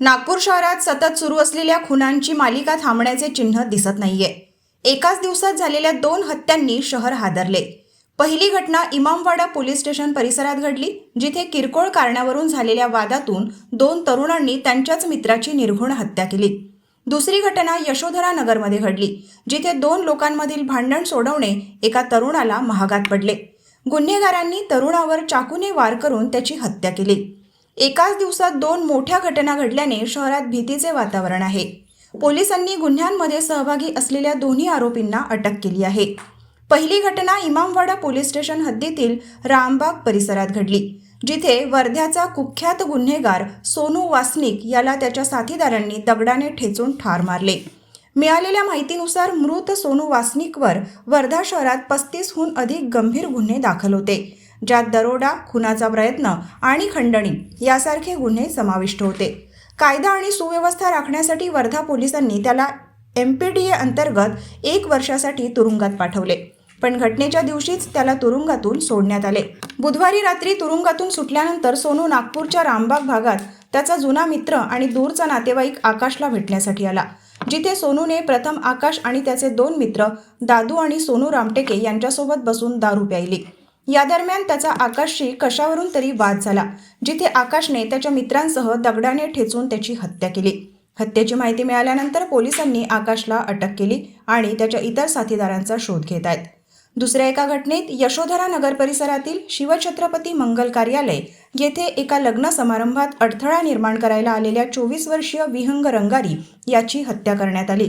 नागपूर शहरात सतत सुरू असलेल्या खुनांची मालिका थांबण्याचे चिन्ह दिसत नाहीये. एकाच दिवसात झालेल्या दोन हत्यांनी शहर हादरले. पहिली घटना इमामवाडा पोलीस स्टेशन परिसरात घडली जिथे किरकोळ कारणावरून झालेल्या वादातून दोन तरुणांनी त्यांच्याच मित्राची निर्घुण हत्या केली. दुसरी घटना यशोधरा नगरमध्ये घडली जिथे दोन लोकांमधील भांडण सोडवणे एका तरुणाला महागात पडले. गुन्हेगारांनी तरुणावर चाकूने वार करून त्याची हत्या केली. एकाच दिवसात दोन मोठ्या घटना घडल्याने शहरात भीतीचे वातावरण आहे. पोलिसांनी गुन्ह्यांमध्ये सहभागी असलेल्या दोन्ही आरोपींना अटक केली आहे. पहिली घटना इमामवाडा पोलीस स्टेशन हद्दीतील रामबाग परिसरात घडली जिथे वर्ध्याचा कुख्यात गुन्हेगार सोनू वासनिक याला त्याच्या साथीदारांनी दगडाने ठेचून ठार मारले. मिळालेल्या माहितीनुसार मृत सोनू वासनिकवर वर्धा शहरात पस्तीसहून अधिक गंभीर गुन्हे दाखल होते ज्यात दरोडा खुनाचा प्रयत्न आणि खंडणी यासारखे गुन्हे समाविष्ट होते. कायदा आणि सुव्यवस्था राखण्यासाठी वर्धा पोलिसांनी त्याला एम पी डी ए अंतर्गत एक वर्षासाठी तुरुंगात पाठवले पण घटनेच्या दिवशीच त्याला तुरुंगातून सोडण्यात आले. बुधवारी रात्री तुरुंगातून सुटल्यानंतर सोनू नागपूरच्या रामबाग भागात त्याचा जुना मित्र आणि दूरचा नातेवाईक आकाशला भेटण्यासाठी आला. जिथे सोनूने प्रथम आकाश आणि त्याचे दोन मित्र दादू आणि सोनू रामटेके यांच्यासोबत बसून दारू प्यायली. या दरम्यान त्याचा आकाशशी कशावरून तरी वाद झाला जिथे आकाशने त्याच्या मित्रांसह दगडाने ठेचून त्याची हत्या केली. हत्येची माहिती मिळाल्यानंतर पोलिसांनी आकाशला अटक केली आणि त्याच्या इतर साथीदारांचा शोध घेत आहेत. दुसऱ्या एका घटनेत यशोधरा नगर परिसरातील शिवछत्रपती मंगल कार्यालय येथे एका लग्न समारंभात अडथळा निर्माण करायला आलेल्या चोवीस वर्षीय विहंग रंगारी याची हत्या करण्यात आली.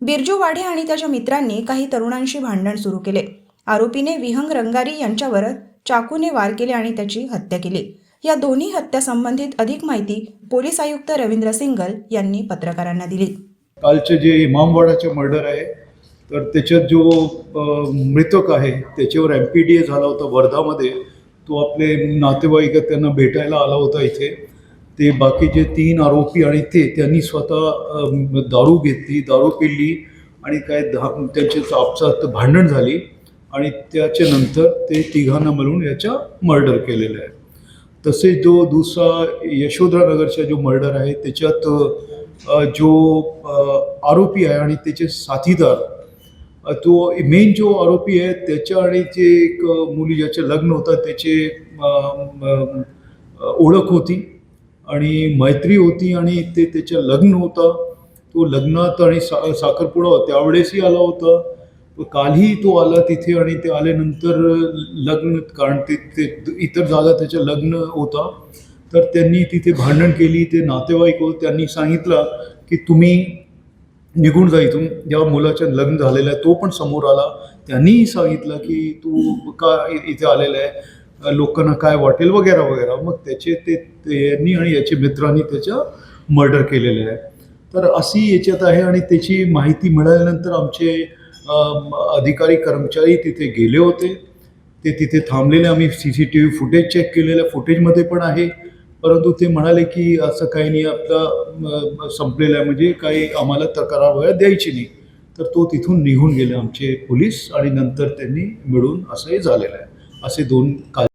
बिरजू वाढे आणि त्याच्या मित्रांनी काही तरुणांशी भांडण सुरू केले. आरोपीने विहंग रंगारी यांच्यावर चाकूने वार केले आणि त्याची हत्या केली. या दोन्ही हत्यासंबंधित अधिक माहिती पोलीस आयुक्त रवींद्र सिंगल यांनी पत्रकारांना दिली. कालचे जे इमामवाडाचे मर्डर आहे तर त्याच्यात जो मृतक आहे त्याच्यावर एम पी डी ए झाला होता वर्धामध्ये. तो आपले नातेवाईक त्यांना भेटायला आला होता इथे. ते बाकीचे तीन आरोपी आणि ते त्यांनी स्वतः दारू घेतली दारू पिली आणि काय धा त्यांचे आपसात भांडण झाली आणि त्याच्यानंतर ते तिघांना मिळून याच्या मर्डर केलेलं आहे. तसेच जो दुसरा यशोधरा नगरचा जो मर्डर आहे त्याच्यात जो आरोपी आहे आणि त्याचे साथीदार तो मेन जो आरोपी आहे त्याच्या आणि जे एक मुली ज्याचं लग्न होतं त्याचे ओळख होती आणि मैत्री होती आणि ते त्याचं लग्न होतं. तो लग्नात आणि सा साखरपुडा त्यावेळेसही आला होता. कालही तो आला तिथे आणि ते आल्यानंतर लग्न कारण ते ते इतर जागा त्याचं लग्न होता. तर त्यांनी तिथे भांडण केली. ते नातेवाईक हो त्यांनी सांगितलं की तुम्ही निघून जा इथून जेव्हा मुलाचं लग्न झालेलं आहे. तो पण समोर आला. त्यांनीही सांगितलं की तू का इथे आलेला आहे? लोकांना काय वाटेल वगैरे वगैरे. मग त्याचे ते त्यांनी आणि याचे मित्रांनी त्याचं मर्डर केलेलं आहे. तर अशी याच्यात आहे आणि त्याची माहिती मिळाल्यानंतर आमचे अधिकारी कर्मचारी तिथे गेले होते. ते तिथे थांबलेले. आम्ही C C T V footage check केलेलं. फुटेजमध्ये पण आहे. परंतु ते म्हणाले की असं काही नाही आपला संपलेलं आहे म्हणजे काही आम्हाला तक्रार वया द्यायची नाही तर तो तिथून निघून गेले आमचे पोलीस आणि नंतर त्यांनी मिळून असं हे झालेलं आहे असे दोन काल